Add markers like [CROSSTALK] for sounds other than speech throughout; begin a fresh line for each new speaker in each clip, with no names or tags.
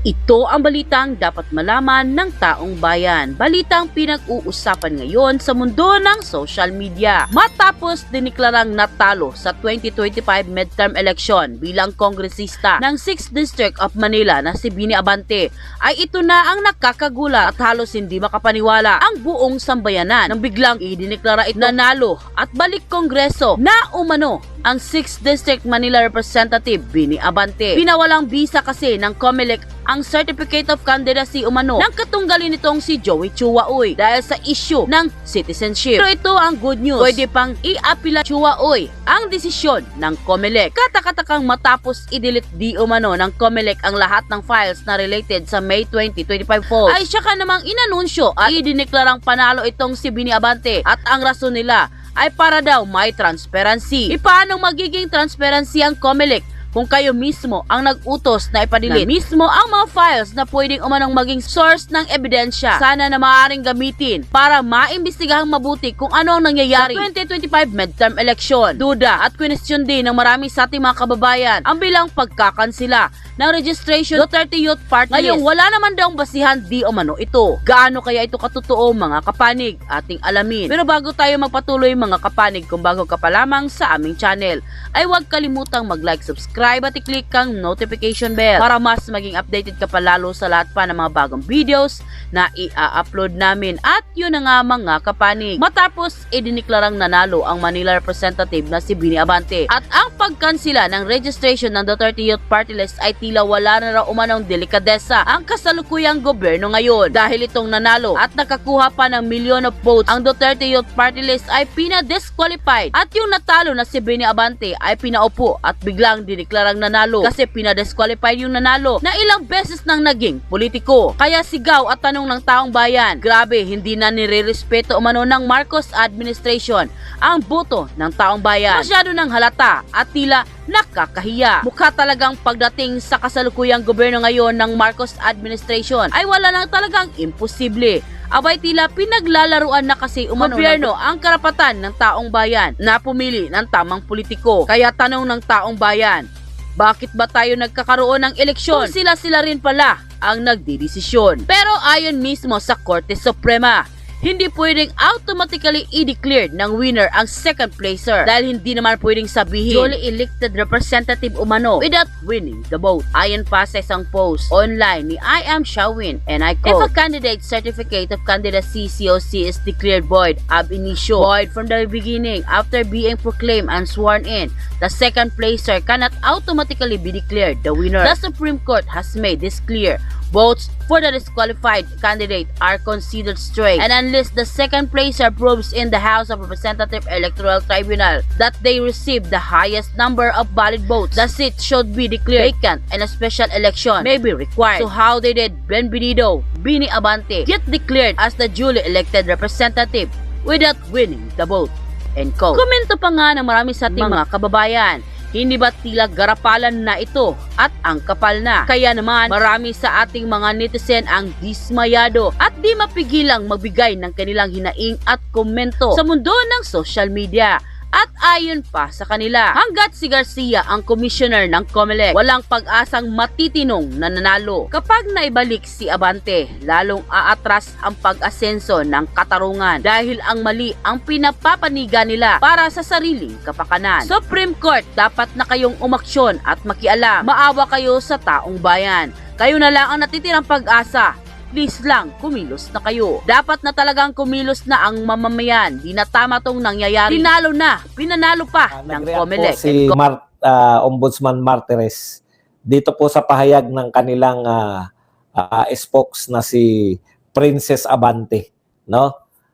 Ito ang balitang dapat malaman ng taong bayan. Balitang pinag-uusapan ngayon sa mundo ng social media. Matapos diniklarang natalo sa 2025 midterm election bilang kongresista ng 6th District of Manila na si Bini Abante, ay ito na ang nakakagula at halos hindi makapaniwala ang buong sambayanan nang biglang idineklara ito nanalo at balik kongreso na umano ang 6th District Manila Representative Bini Abante. Pinawalang bisa kasi ng COMELEC ang Certificate of Candidacy umano ng katunggalin nitong si Joey Chuaoy dahil sa issue ng citizenship. Pero ito ang good news. Pwede pang i-apila Chuaoy ang desisyon ng COMELEC. Katakatakang matapos i-delete di umano ng COMELEC ang lahat ng files na related sa May 2025 polls ay siya ka namang inanunsyo at idineklarang panalo itong si Bini Abante at ang rason nila ay para daw may transparency. E paano magiging transparency ang COMELEC kung kayo mismo ang nag-utos na ipadelete na mismo ang mga files na pwedeng umanong maging source ng ebidensya sana na maaaring gamitin para maimbestigahang mabuti kung ano ang nangyayari sa 2025 midterm election. Duda at question din ng marami sa ating mga kababayan ang bilang pagkakansila ng registration Duterte Youth Party Ngayon, wala naman daw basihan di o mano ito. Gaano kaya ito katotoo mga kapanig ating alamin. Pero bago tayo magpatuloy mga kapanig kung bago ka pa lamang sa aming channel, ay huwag kalimutang mag-like, subscribe at i-click ang notification bell para mas maging updated ka pa lalo sa lahat pa ng mga bagong videos na i-upload namin. At yun na nga mga kapanig. Matapos idiniklarang nanalo ang Manila representative na si Bini Abante at ang pagkansila ng registration ng Duterte Youth Party List ay tila wala na raw umanong delikadesa ang kasalukuyang gobyerno ngayon. Dahil itong nanalo at nakakuha pa ng million of votes, ang Duterte Youth Party List ay pina-disqualified at yung natalo na si Bini Abante ay pinaupo at biglang diniklarang nanalo kasi pina-disqualified yung nanalo na ilang beses nang naging politiko. Kaya sigaw at tanong ng taong bayan, grabe hindi na nire-respeto umano ng Marcos administration ang boto ng taong bayan. Masyado ng halata at tila nakakahiya. Mukha talagang pagdating sa kasalukuyang gobyerno ngayon ng Marcos administration ay wala lang talagang imposible. Abay tila pinaglalaruan na kasi umano gobyerno ang karapatan ng taong bayan na pumili ng tamang politiko. Kaya tanong ng taong bayan, bakit ba tayo nagkakaroon ng eleksyon? Kung sila-sila rin pala ang nagdidesisyon. Pero ayon mismo sa Korte Suprema, hindi pwedeng automatically i-declared ng winner ang second placer dahil hindi naman pwedeng sabihin duly elected representative umano without winning the vote. Ayon pa sa isang post online ni I am Shawin and I quote, If a candidate's certificate of candidacy COC is declared void ab initio, void from the beginning after being proclaimed and sworn in, the second placer cannot automatically be declared the winner. The Supreme Court has made this clear Votes for the disqualified candidate are considered straight and unless the second placer proves in the House of Representative Electoral Tribunal that they received the highest number of valid votes, the seat should be declared vacant and a special election may be required. So how they did Benvenido Bini Abante get declared as the duly elected representative without winning the vote. Quote. Komento pa nga ng marami sa ating mga kababayan hindi ba tila garapalan na ito at ang kapal na? Kaya naman marami sa ating mga netizen ang dismayado at di mapigilang magbigay ng kanilang hinaing at komento sa mundo ng social media. At ayon pa sa kanila, hanggat si Garcia ang commissioner ng COMELEC, walang pag-asang matitinong na nanalo. Kapag naibalik si Abante, lalong aatras ang pag-asenso ng katarungan dahil ang mali ang pinapapaniga nila para sa sariling kapakanan. Supreme Court, dapat na kayong umaksyon at makialam. Maawa kayo sa taong bayan. Kayo na lang ang natitirang pag-asa please lang, kumilos na kayo. Dapat na talagang kumilos na ang mamamayan. Di na tama tong nangyayari. Tinalo na, pinanalo pa
Ah,
ng COMELEC.
si Mar- ah, Ombudsman Martires dito po sa pahayag ng kanilang ah, ah, spokes na si Princess Abante, no?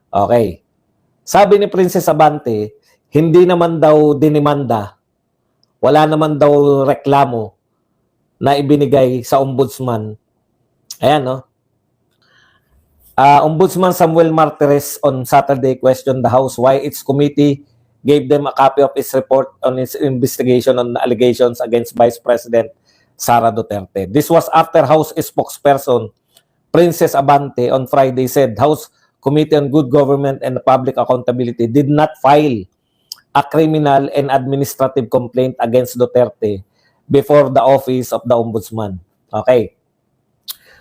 Okay. Sabi ni Princess Abante, hindi naman daw dinimanda, wala naman daw reklamo na ibinigay sa ombudsman. Ayan, no? Uh, Ombudsman Samuel Martires on Saturday questioned the House why its committee gave them a copy of its report on its investigation on allegations against Vice President Sara Duterte. This was after House spokesperson Princess Abante on Friday said House Committee on Good Government and Public Accountability did not file a criminal and administrative complaint against Duterte before the office of the Ombudsman. Okay.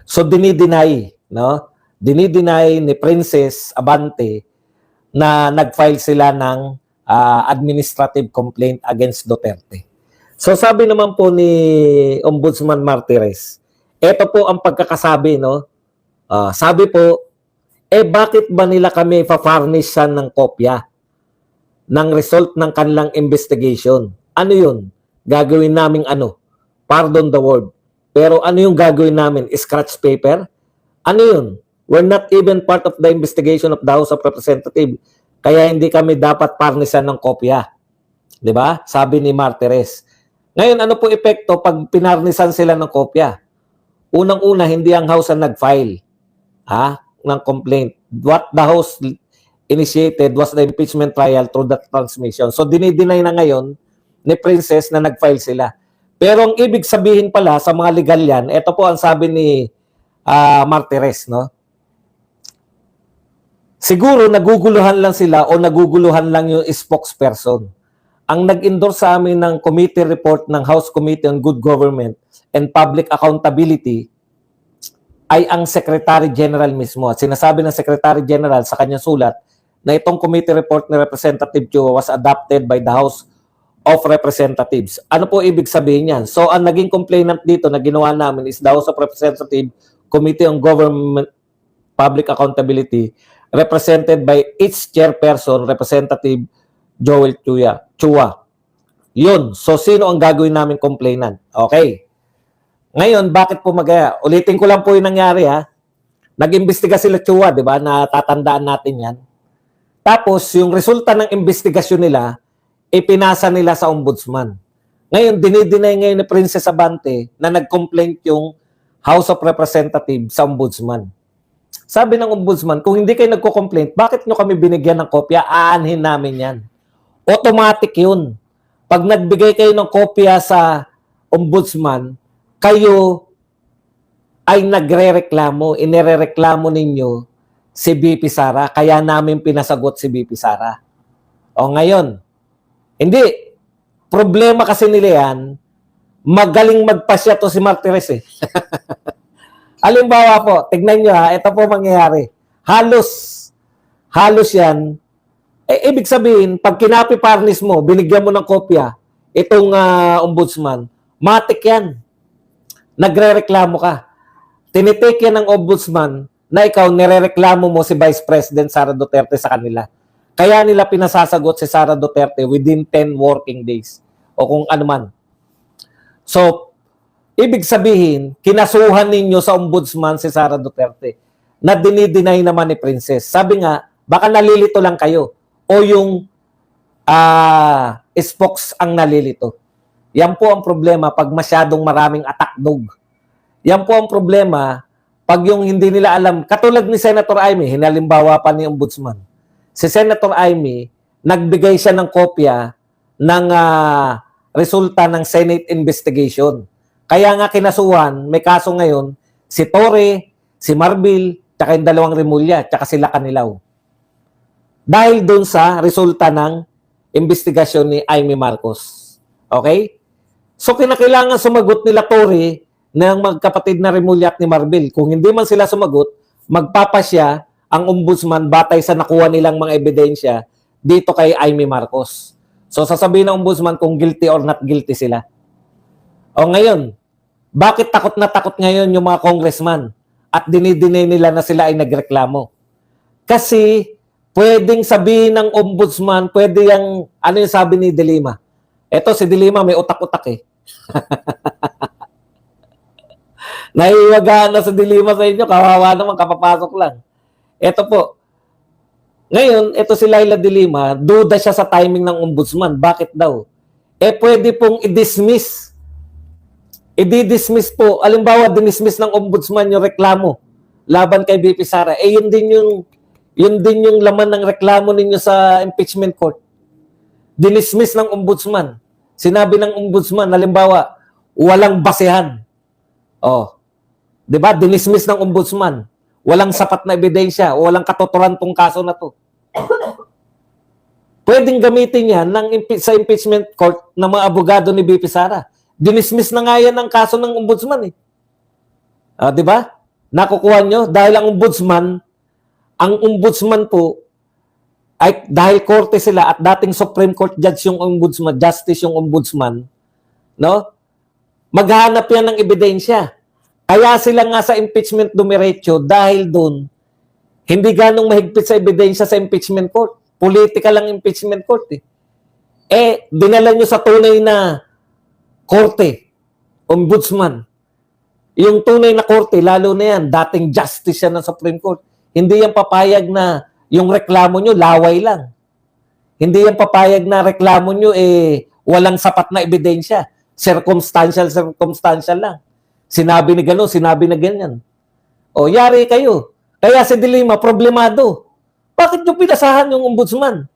So dinideny, no? Dinideny ni Princess Abante na nag-file sila ng ah, administrative complaint against Duterte. So sabi naman po ni Ombudsman Martires, ito po ang pagkakasabi, no? Ah, sabi po, eh bakit ba nila kami fa-furnishan ng kopya ng result ng kanilang investigation? Ano yun? Gagawin naming ano? Pardon the word. Pero ano yung gagawin namin? Scratch paper? Ano yun? We're not even part of the investigation of the House of Representatives. Kaya hindi kami dapat parnisan ng kopya. 'Di ba? Sabi ni Martires. Ngayon, ano po epekto pag pinarnisan sila ng kopya? Unang-una, hindi ang House ang nag-file ha, ng complaint. What the House initiated was the impeachment trial through that transmission. So, dinideny na ngayon ni Princess na nag-file sila. Pero ang ibig sabihin pala sa mga legal yan, ito po ang sabi ni ah, Martires, no? Siguro naguguluhan lang sila o naguguluhan lang yung spokesperson. Ang nag-endorse sa amin ng committee report ng House Committee on Good Government and Public Accountability ay ang Secretary General mismo. At sinasabi ng Secretary General sa kanyang sulat na itong committee report ni Representative Chua was adopted by the House of Representatives. Ano po ibig sabihin yan? So, ang naging complainant dito na ginawa namin is the House of Representatives Committee on Government Public Accountability represented by its chairperson, Representative Joel Chua. Chua. Yun. So, sino ang gagawin namin complainant? Okay. Ngayon, bakit po magaya? Ulitin ko lang po yung nangyari ha. Nag-imbestiga sila Chua, di ba? Natatandaan natin yan. Tapos, yung resulta ng investigasyon nila, ipinasa nila sa ombudsman. Ngayon, dinideny ngayon ni Princess Abante na nag-complaint yung House of Representatives sa ombudsman. Sabi ng ombudsman, kung hindi kayo nagko-complaint, bakit nyo kami binigyan ng kopya? Aanhin namin yan. Automatic yun. Pag nagbigay kayo ng kopya sa ombudsman, kayo ay nagre-reklamo, inirereklamo ninyo si BP Sara, kaya namin pinasagot si BP Sara. O ngayon, hindi. Problema kasi nila yan, magaling magpasya to si Martires eh. [LAUGHS] Halimbawa po, tignan nyo ha, ito po mangyayari. Halos, halos yan, eh, ibig sabihin, pag kinapi parnis mo, binigyan mo ng kopya, itong ah, ombudsman, matik yan. Nagre-reklamo ka. Tinitake yan ng ombudsman na ikaw nirereklamo mo si Vice President Sara Duterte sa kanila. Kaya nila pinasasagot si Sara Duterte within 10 working days o kung ano man. So, ibig sabihin, kinasuhan ninyo sa ombudsman si Sara Duterte na dinideny naman ni Princess. Sabi nga, baka nalilito lang kayo o yung ah spokes ang nalilito. Yan po ang problema pag masyadong maraming attack dog. Yan po ang problema pag yung hindi nila alam. Katulad ni Senator Amy, hinalimbawa pa ni Ombudsman. Si Senator Amy, nagbigay siya ng kopya ng ah, resulta ng Senate investigation. Kaya nga kinasuhan, may kaso ngayon, si Torre, si Marbil, tsaka yung dalawang Remulla, tsaka sila Kanilaw. Dahil doon sa resulta ng investigasyon ni Amy Marcos. Okay? So kinakailangan sumagot nila Torre ng magkapatid na Remulla at ni Marbil. Kung hindi man sila sumagot, magpapasya ang ombudsman batay sa nakuha nilang mga ebidensya dito kay Amy Marcos. So sasabihin ng ombudsman kung guilty or not guilty sila. O ngayon, bakit takot na takot ngayon yung mga congressman at dinidinay nila na sila ay nagreklamo? Kasi pwedeng sabihin ng ombudsman, pwede yung, ano yung sabi ni Delima? Eto si Delima may utak-utak eh. [LAUGHS] Naiwagaan na sa Delima sa inyo, kawawa naman, kapapasok lang. Eto po, ngayon, ito si Laila de Lima, duda siya sa timing ng ombudsman. Bakit daw? Eh, pwede pong i-dismiss. I-dismiss po. Alimbawa, dinismiss ng ombudsman yung reklamo laban kay BP Sara. Eh, yun din yung, yun din yung laman ng reklamo ninyo sa impeachment court. Dinismiss ng ombudsman. Sinabi ng ombudsman, halimbawa, walang basehan. Oh. 'Di ba? Dinismiss ng ombudsman. Walang sapat na ebidensya o walang katotoran tong kaso na to. Pwedeng gamitin yan ng impe- sa impeachment court ng mga abogado ni BP Sara. Dinismiss na nga yan ang kaso ng ombudsman eh. Ah, 'di ba? Nakukuha nyo? Dahil ang ombudsman, ang ombudsman po, ay dahil korte sila at dating Supreme Court judge yung ombudsman, justice yung ombudsman, no? Maghanap yan ng ebidensya. Kaya sila nga sa impeachment dumiretso dahil doon, hindi ganong mahigpit sa ebidensya sa impeachment court. Political lang impeachment court eh. Eh, dinala nyo sa tunay na korte, ombudsman. Yung tunay na korte, lalo na yan, dating justice yan ng Supreme Court. Hindi yan papayag na yung reklamo nyo, laway lang. Hindi yan papayag na reklamo nyo, eh, walang sapat na ebidensya. Circumstantial, circumstantial lang. Sinabi ni gano'n, sinabi na ganyan. O, yari kayo. Kaya si Dilima, problemado. Bakit nyo pinasahan yung ombudsman?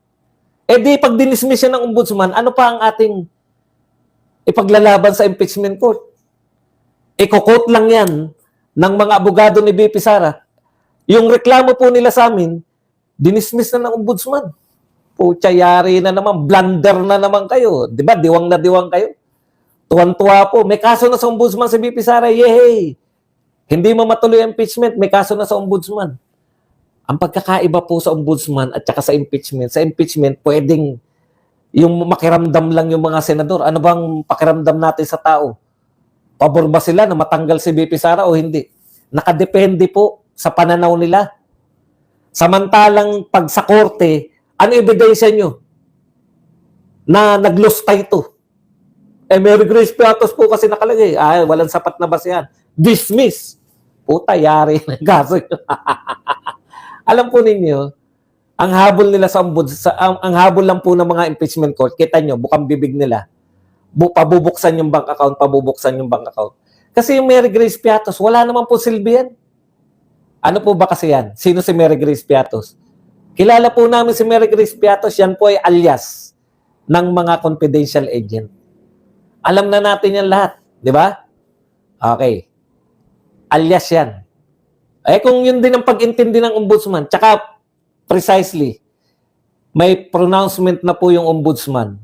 Eh di, pag dinismiss siya ng ombudsman, ano pa ang ating ipaglalaban sa impeachment court? Iko-quote lang yan ng mga abogado ni BP Sara. Yung reklamo po nila sa amin, dinismiss na ng ombudsman. Pucha, yari na naman, blunder na naman kayo. Di ba, diwang na diwang kayo. Tuwan-tuwa po. May kaso na sa ombudsman si BP Sara. Yehey! Hindi mo matuloy impeachment, may kaso na sa ombudsman. Ang pagkakaiba po sa ombudsman at saka sa impeachment, sa impeachment, pwedeng yung makiramdam lang yung mga senador. Ano bang pakiramdam natin sa tao? Pabor ba sila na matanggal si BP Sara o hindi? Nakadepende po sa pananaw nila. Samantalang pag sa korte, ano ebidensya nyo? Na nag-lost ito. Eh, Mary Grace Piatos po kasi nakalagay. Ay, walang sapat na basehan. Dismiss. Puta, yari na [LAUGHS] kaso. [LAUGHS] Alam po ninyo, ang habol nila sa ombuds, sa, ang, ang habol lang po ng mga impeachment court, kita nyo, bukang bibig nila, bu, pabubuksan yung bank account, pabubuksan yung bank account. Kasi yung Mary Grace Piatos, wala naman po silbi yan. Ano po ba kasi yan? Sino si Mary Grace Piatos? Kilala po namin si Mary Grace Piatos, yan po ay alias ng mga confidential agent. Alam na natin yan lahat, di ba? Okay. Alias yan. Eh kung yun din ang pag-intindi ng ombudsman, tsaka precisely, may pronouncement na po yung ombudsman.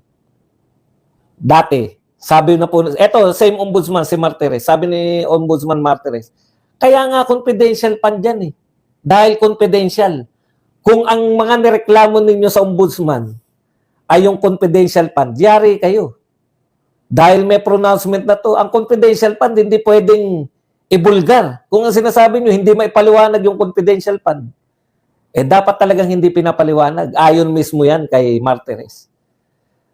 Dati, sabi na po, eto, same ombudsman, si Martires, sabi ni ombudsman Martires, kaya nga confidential pan dyan eh. Dahil confidential. Kung ang mga nireklamo ninyo sa ombudsman ay yung confidential fund, yari kayo. Dahil may pronouncement na to, ang confidential fund hindi pwedeng ibulgar. Kung ang sinasabi nyo, hindi maipaliwanag yung confidential fund, eh dapat talagang hindi pinapaliwanag. Ayon mismo yan kay Martires.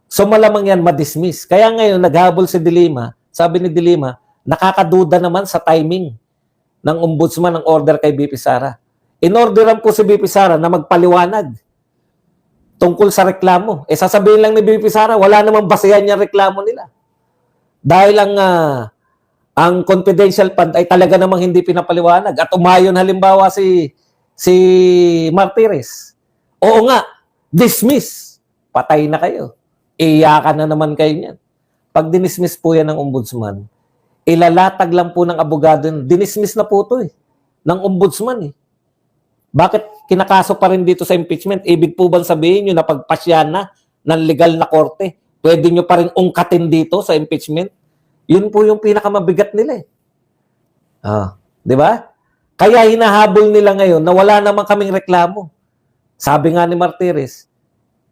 So malamang yan madismiss. Kaya ngayon, naghabol si Dilima, sabi ni Dilima, nakakaduda naman sa timing ng ombudsman ng order kay BP Sara. In-orderan po si BP Sara na magpaliwanag tungkol sa reklamo. Eh sasabihin lang ni BP Sara, wala namang basehan yung reklamo nila. Dahil ang ah, ang confidential fund ay talaga namang hindi pinapaliwanag at umayon halimbawa si si Martires. Oo nga, dismiss. Patay na kayo. Iyakan na naman kayo niyan. Pag dinismiss po yan ng ombudsman, ilalatag lang po ng abogado, yun. dinismiss na po to eh, ng ombudsman eh. Bakit kinakaso pa rin dito sa impeachment? Ibig po bang sabihin nyo na pagpasya na ng legal na korte, pwede nyo pa rin ungkatin dito sa impeachment? Yun po yung pinakamabigat nila eh. Ah, di ba? Kaya hinahabol nila ngayon na wala naman kaming reklamo. Sabi nga ni Martires,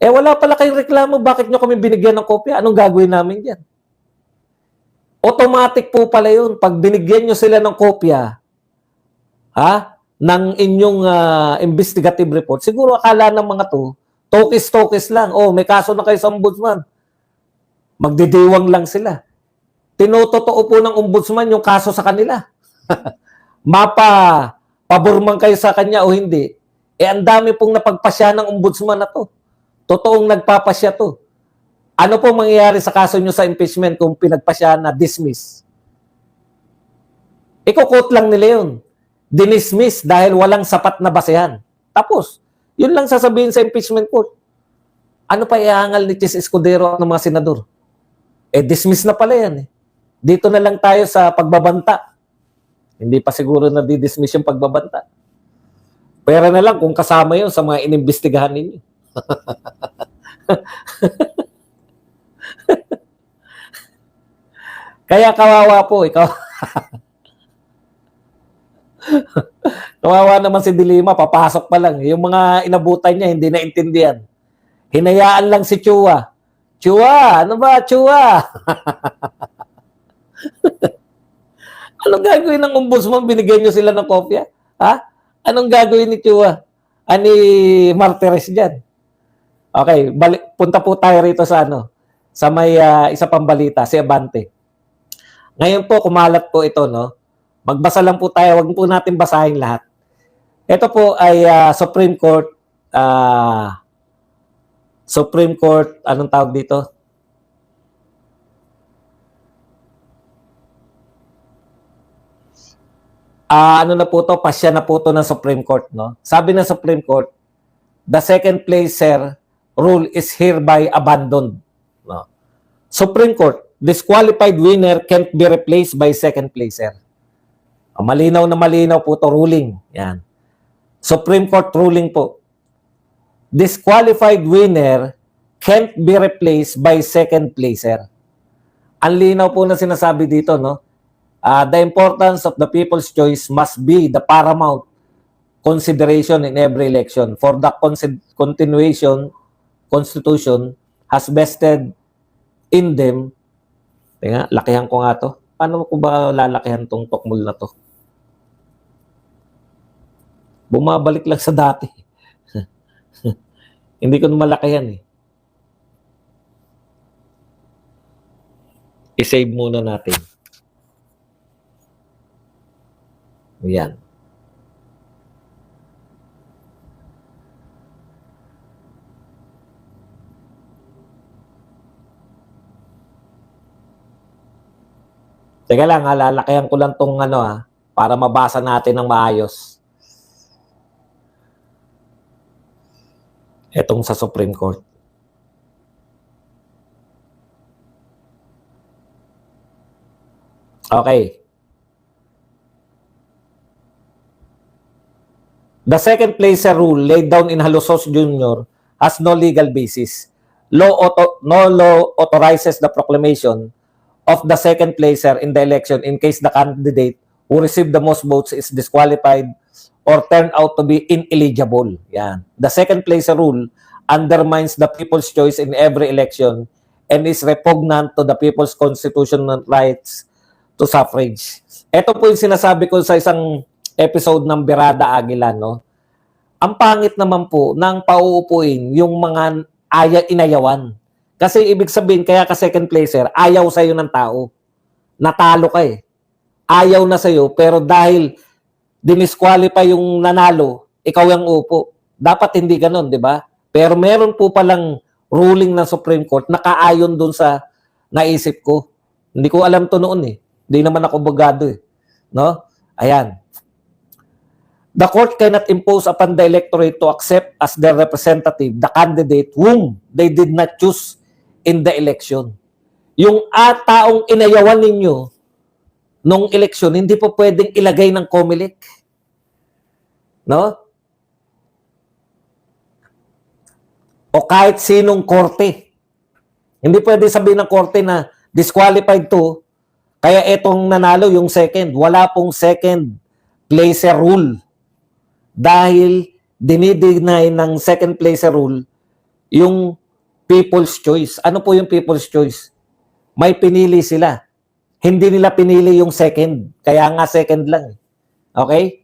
eh wala pala kayong reklamo, bakit nyo kami binigyan ng kopya? Anong gagawin namin dyan? Automatic po pala yun. Pag binigyan nyo sila ng kopya, ha, ng inyong ah, investigative report, siguro akala ng mga to, tokis-tokis lang. Oh, may kaso na kayo sa ombudsman. Magdidiwang lang sila. Tinototoo po ng ombudsman yung kaso sa kanila. [LAUGHS] Mapa, pabor man kayo sa kanya o hindi. Eh, ang dami pong napagpasya ng ombudsman na to. Totoong nagpapasya to. Ano po mangyayari sa kaso nyo sa impeachment kung pinagpasya na dismiss? Iko-quote lang nila yun. Dinismiss dahil walang sapat na basehan. Tapos, yun lang sasabihin sa impeachment court. Ano pa ihangal ni Chis Escudero ng mga senador? Eh, dismiss na pala yan eh. Dito na lang tayo sa pagbabanta. Hindi pa siguro na di-dismiss yung pagbabanta. Pera na lang kung kasama yun sa mga inimbestigahan ninyo. [LAUGHS] Kaya kawawa po, ikaw. [LAUGHS] Kawawa naman si Dilima, papasok pa lang. Yung mga inabutan niya, hindi naintindihan. Hinayaan lang si Chua. Chua, ano ba, Chua? [LAUGHS] Anong gagawin ng ombudsman? Binigyan niyo sila ng kopya? Ha? Anong gagawin ni Chua? Ani Martires dyan? Okay, balik, punta po tayo rito sa ano, sa may ah, isa pang balita, si Abante. Ngayon po, kumalat po ito, no? Magbasa lang po tayo, wag po natin basahin lahat. Ito po ay ah, Supreme Court, ah, Supreme Court, anong tawag dito? Ah, ano na po to, pasya na po to ng Supreme Court, no? Sabi ng Supreme Court, the second placer rule is hereby abandoned. No? Supreme Court, disqualified winner can't be replaced by second placer. Ah, malinaw na malinaw po to ruling. Yan. Supreme Court ruling po. Disqualified winner can't be replaced by second placer. Ang linaw po na sinasabi dito, no? Ah, the importance of the people's choice must be the paramount consideration in every election. For the continuation, Constitution has vested in them. Tinga, lakihan ko nga to. Paano ko ba lalakihan tong tokmol na to? Bumabalik lang sa dati. [LAUGHS] Hindi ko malakihan eh. I-save muna natin. Yan. Teka lang, ha, lalakayan ko lang tong ano ha, para mabasa natin ng maayos. Etong sa Supreme Court. Okay. The second placer rule laid down in Halosos Jr. has no legal basis. Law auto, no law authorizes the proclamation of the second placer in the election in case the candidate who received the most votes is disqualified or turned out to be ineligible. Yan. The second placer rule undermines the people's choice in every election and is repugnant to the people's constitutional rights to suffrage. Ito po yung sinasabi ko sa isang episode ng Berada Aguila, no? Ang pangit naman po ng pauupuin yung mga aya inayawan. Kasi ibig sabihin, kaya ka second placer, ayaw sa'yo ng tao. Natalo ka eh. Ayaw na sa'yo, pero dahil dinisqualify yung nanalo, ikaw yung upo. Dapat hindi ganun, di ba? Pero meron po palang ruling ng Supreme Court na kaayon dun sa naisip ko. Hindi ko alam to noon eh. Hindi naman ako abogado eh. No? Ayan. The court cannot impose upon the electorate to accept as their representative the candidate whom they did not choose in the election. Yung at taong inayawan ninyo nung eleksyon, hindi po pwedeng ilagay ng COMELEC. No? O kahit sinong korte. Hindi pwede sabihin ng korte na disqualified to, kaya etong nanalo yung second. Wala pong second placer rule. Dahil dinideny ng second placer rule yung people's choice. Ano po yung people's choice? May pinili sila. Hindi nila pinili yung second. Kaya nga second lang. Okay?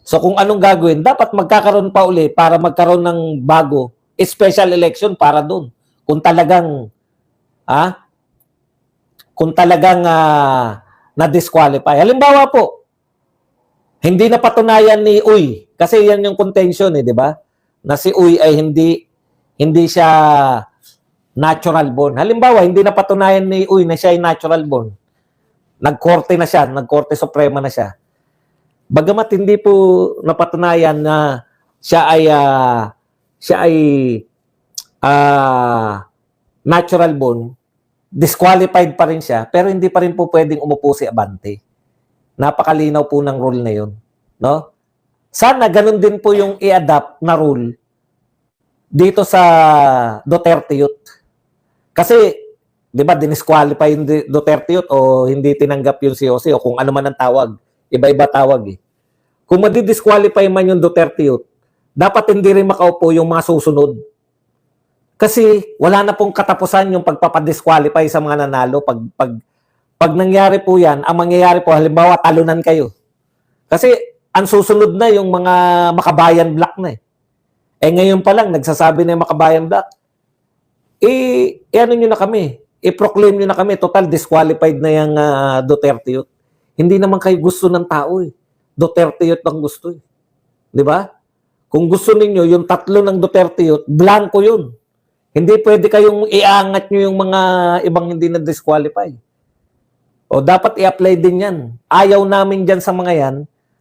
So kung anong gagawin, dapat magkakaroon pa uli para magkaroon ng bago special election para doon. Kung talagang ah kung talagang ah, na-disqualify. Halimbawa po, hindi na patunayan ni Uy kasi yan yung contention eh, di ba? Na si Uy ay hindi hindi siya natural born. Halimbawa, hindi na patunayan ni Uy na siya ay natural born. Nagkorte na siya, nagkorte suprema na siya. Bagamat hindi po napatunayan na siya ay ah, siya ay ah, natural born, disqualified pa rin siya, pero hindi pa rin po pwedeng umupo si Abante. Napakalinaw po ng rule na yun. No? Sana ganun din po yung i-adapt na rule dito sa Duterte Youth. Kasi, di ba, dinisqualify yung Duterte Youth o hindi tinanggap yung COC o kung ano man ang tawag. Iba-iba tawag eh. kung madidisqualify man yung Duterte youth, dapat hindi rin makaupo yung mga susunod. Kasi wala na pong katapusan yung pagpapadisqualify sa mga nanalo. Pag, pag, pag nangyari po yan, ang mangyayari po, halimbawa, talunan kayo. Kasi ang susunod na yung mga makabayan black na eh. Eh ngayon pa lang, nagsasabi na yung makabayan black, eh, eh ano nyo na kami, i-proclaim nyo na kami, total disqualified na yung ah, Duterte youth. Hindi naman kayo gusto ng tao eh. Duterte youth ang gusto eh. Di ba? Kung gusto ninyo, yung tatlo ng Duterte youth, blanco yun. Hindi pwede kayong iangat nyo yung mga ibang hindi na disqualify. O dapat i-apply din yan. Ayaw namin dyan sa mga yan.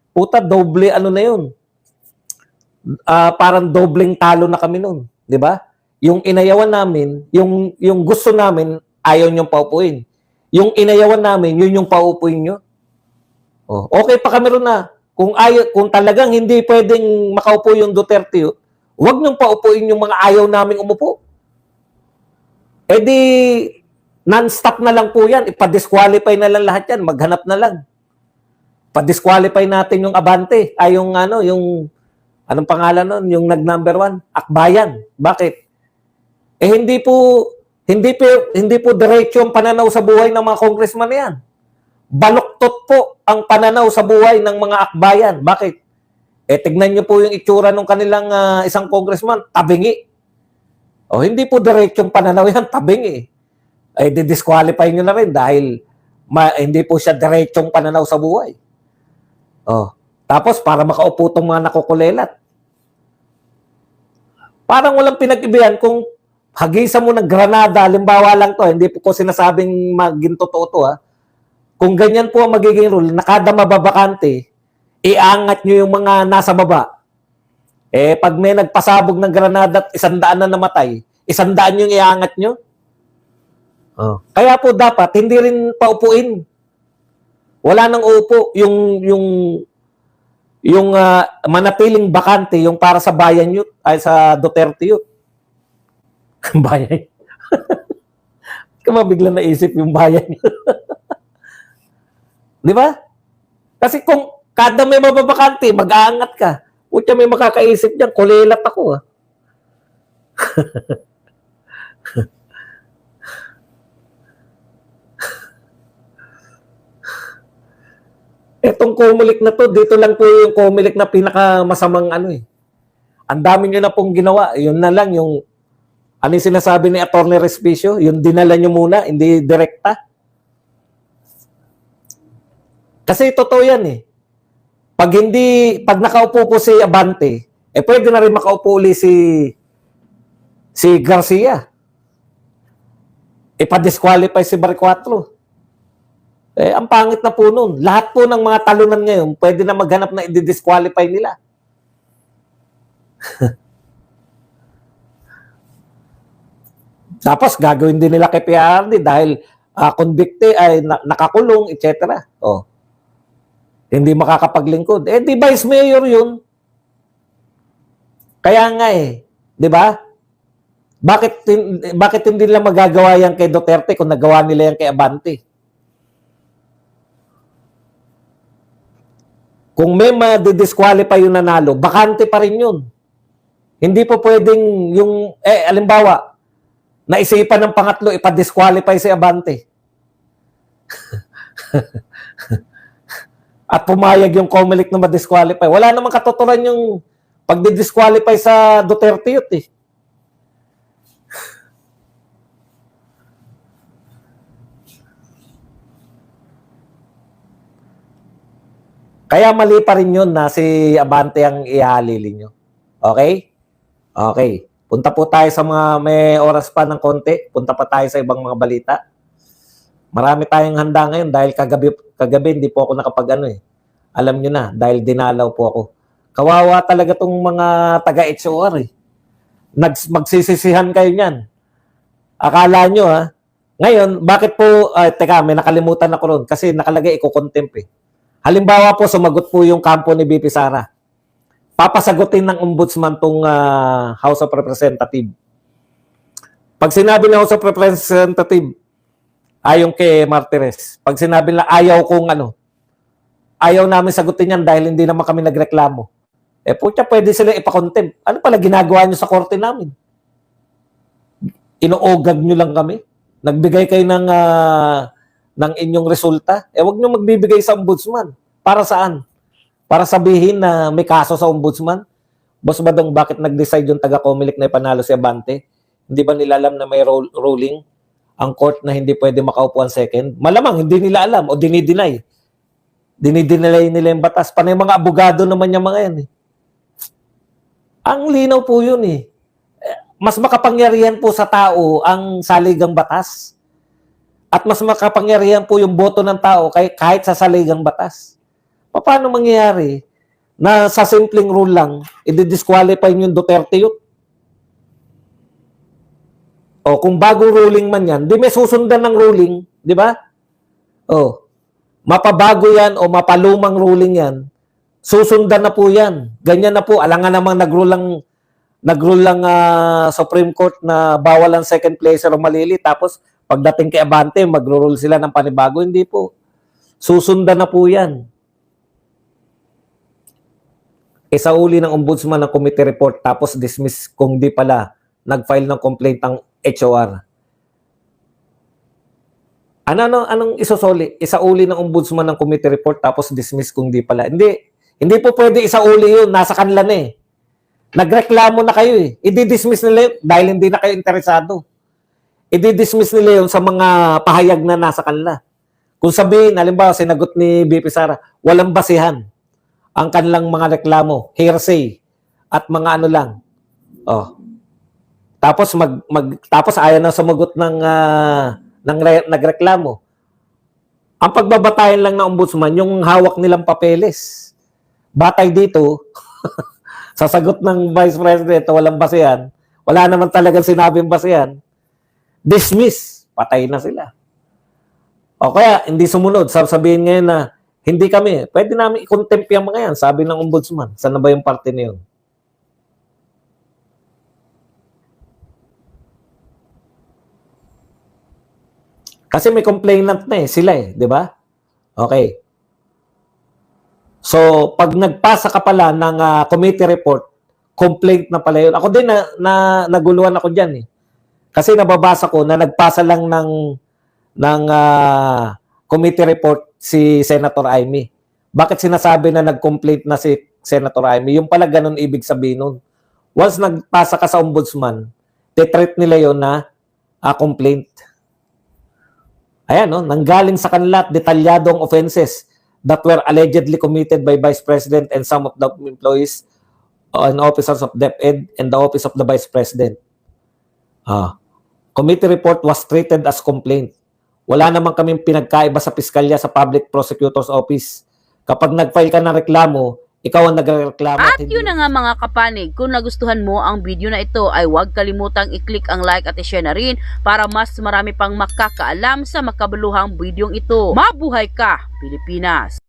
Puta, doble ano na yun. Ah, parang dobleng talo na kami nun. Di ba? Yung inayawan namin, yung, yung gusto namin, ayaw niyong paupuin. Yung inayawan namin, yun yung paupuin nyo. Oh, okay pa kami ron na. Kung ayaw, kung talagang hindi pwedeng makaupo yung Duterte, huwag niyong paupuin yung mga ayaw naming umupo. Eh di, non-stop na lang po yan. Ipa-disqualify na lang lahat yan. Maghanap na lang. Pa-disqualify natin yung Abante. Ay, yung ano, yung, anong pangalan nun? Yung nag-number one? Akbayan. Bakit? Eh, hindi po, hindi po, hindi po diretso ang pananaw sa buhay ng mga congressman na yan. Baluktot po ang pananaw sa buhay ng mga akbayan. Bakit? Eh, tignan niyo po yung itsura ng kanilang ah, isang congressman, tabingi. O, hindi po diretsong pananaw yan, tabingi. Ay, di-disqualify nyo na rin dahil ma- hindi po siya diretsong pananaw sa buhay. Oh. Tapos, para makaupo tong mga nakukulelat. Parang walang pinag-ibihan kung hagisan mo ng granada, halimbawa lang to, hindi po ko sinasabing maging totoo to ha. Kung ganyan po ang magiging rule, nakada mababakante, iangat nyo yung mga nasa baba. Eh, pag may nagpasabog ng granada at isandaan na namatay, isandaan yung iangat nyo. Oh. Kaya po dapat, hindi rin paupuin. Wala nang upo. Yung, yung, yung ah, manatiling bakante, yung para sa bayan youth, ay sa Duterte youth. [LAUGHS] bayan. [LAUGHS] Kaya mabigla naisip yung bayan. [LAUGHS] Di ba? Kasi kung kada may mababakante, mag-aangat ka. Pucha, may makakaisip dyan, kulilat ako ah. Etong Comelec na to, dito lang po yung Comelec na pinakamasamang ano eh. Ang dami nyo na pong ginawa. Yun na lang yung ano yung sinasabi ni Atty. Respicio, yung dinala nyo muna, hindi direkta. Kasi totoo yan eh. Pag hindi, pag nakaupo po si Abante, eh pwede na rin makaupo uli si si Garcia. Ipa-disqualify si Barquatro. Eh, ang pangit na po nun. Lahat po ng mga talunan ngayon, pwede na maghanap na i-disqualify nila. [LAUGHS] Tapos gagawin din nila kay PRD dahil ah, convicted ay na- nakakulong, etc. Oh. Hindi makakapaglingkod. Eh, di vice mayor yun. Kaya nga eh. Di ba? Bakit, bakit hindi nila magagawa yan kay Duterte kung nagawa nila yan kay Abante? Kung may ma-disqualify yung nanalo, bakante pa rin yun. Hindi po pwedeng yung, eh, alimbawa, naisipan ng pangatlo, ipa-disqualify si Abante. [LAUGHS] At pumayag yung Comelec na ma-disqualify. Wala namang katuturan yung pagdi-disqualify sa Duterte yun eh. Kaya mali pa rin yun na si Abante ang ihalili nyo. Okay? Okay. Punta po tayo sa mga may oras pa ng konti. Punta pa tayo sa ibang mga balita. Marami tayong handa ngayon dahil kagabi, kagabi hindi po ako nakapag ano eh. Alam nyo na, dahil dinalaw po ako. Kawawa talaga tong mga taga-HOR eh. Nags, magsisisihan kayo niyan. Akala nyo ha. Ngayon, bakit po, ah, teka, may nakalimutan ako ron kasi nakalagay iko-contempt eh. Halimbawa po, sumagot po yung kampo ni BP Sara. Papasagutin ng ombudsman tong ah, House of Representative. Pag sinabi ng House of Representative, ayon kay Martires, pag sinabi na ayaw kong ano, ayaw namin sagutin yan dahil hindi naman kami nagreklamo. Eh putya, pwede sila ipakontempt. Ano pala ginagawa nyo sa korte namin? Inuogag nyo lang kami? Nagbigay kayo ng, ah, ng inyong resulta? Eh wag nyo magbibigay sa ombudsman. Para saan? Para sabihin na may kaso sa ombudsman? Boss Badong, bakit nag-decide yung taga-Comelec na ipanalo si Abante? Hindi ba nila alam na may ruling ang court na hindi pwede makaupo ang second? Malamang hindi nila alam o dinideny. Dinideny nila yung batas. Panay mga abogado naman yung mga yan eh. Ang linaw po yun eh. Eh, Mas makapangyarihan po sa tao ang saligang batas. At mas makapangyarihan po yung boto ng tao kay, kahit sa saligang batas. Paano mangyayari na sa simpleng rule lang, i-disqualify yung Duterte yun? O kung bagong ruling man yan, di may susundan ng ruling, di ba? O, mapabago yan o mapalumang ruling yan, susundan na po yan. Ganyan na po, alangan namang nagrulang nagrulang ah, Supreme Court na bawal ang second placer o malili tapos pagdating kay Abante magro-rule sila ng panibago. Hindi po. Susundan na po yan. Isauli ng ombudsman ng committee report tapos dismiss kung di pala nag-file ng complaint ang HOR ano ano anong isosoli? Isauli ng ombudsman ng committee report tapos dismiss kung di pala. Hindi hindi po pwede isauli yun. Nasa kanila na eh. Nagreklamo na kayo eh. I-dismiss nila yun dahil hindi na kayo interesado. I-dismiss nila yun sa mga pahayag na nasa kanila. Kung sabihin, halimbawa, sinagot ni BP Sara, walang basihan ang kanilang mga reklamo, hearsay, at mga ano lang. Oh. Tapos mag, mag tapos ayaw na sumagot ng ah, ng re- nagreklamo. Ang pagbabatayan lang ng ombudsman yung hawak nilang papeles. Batay dito, [LAUGHS] sasagot ng Vice President walang basehan, wala naman talagang sinabing basehan, dismiss, patay na sila. O kaya, hindi sumunod. Sasabihin ngayon na, hindi kami, pwede namin i-contempt yung mga yan, sabi ng ombudsman. Saan na ba yung parte na yun? Kasi may complainant na eh, sila eh, di ba? Okay. So, pag nagpasa ka pala ng ah, committee report, complaint na pala yun. Ako din na, na naguluhan ako diyan eh. Kasi nababasa ko na nagpasa lang ng ng ah, committee report si Senator Amy. Bakit sinasabi na nag-complaint na si Senator Amy? Yung pala ganun ibig sabihin nun. Once nagpasa ka sa ombudsman, tetreat nila yon na ah, complaint. Ayan, no? nanggaling sa kanila at detalyadong offenses that were allegedly committed by Vice President and some of the employees and officers of DepEd and the Office of the Vice President. Ah, committee report was treated as complaint. Wala naman kaming pinagkaiba sa piskalya sa Public Prosecutor's Office. Kapag nag-file ka ng reklamo, ikaw ang nagreklamo.
At yun na nga mga kapanig, kung nagustuhan mo ang video na ito ay huwag kalimutang i-click ang like at i-share na rin para mas marami pang makakaalam sa makabaluhang videong ito. Mabuhay ka, Pilipinas!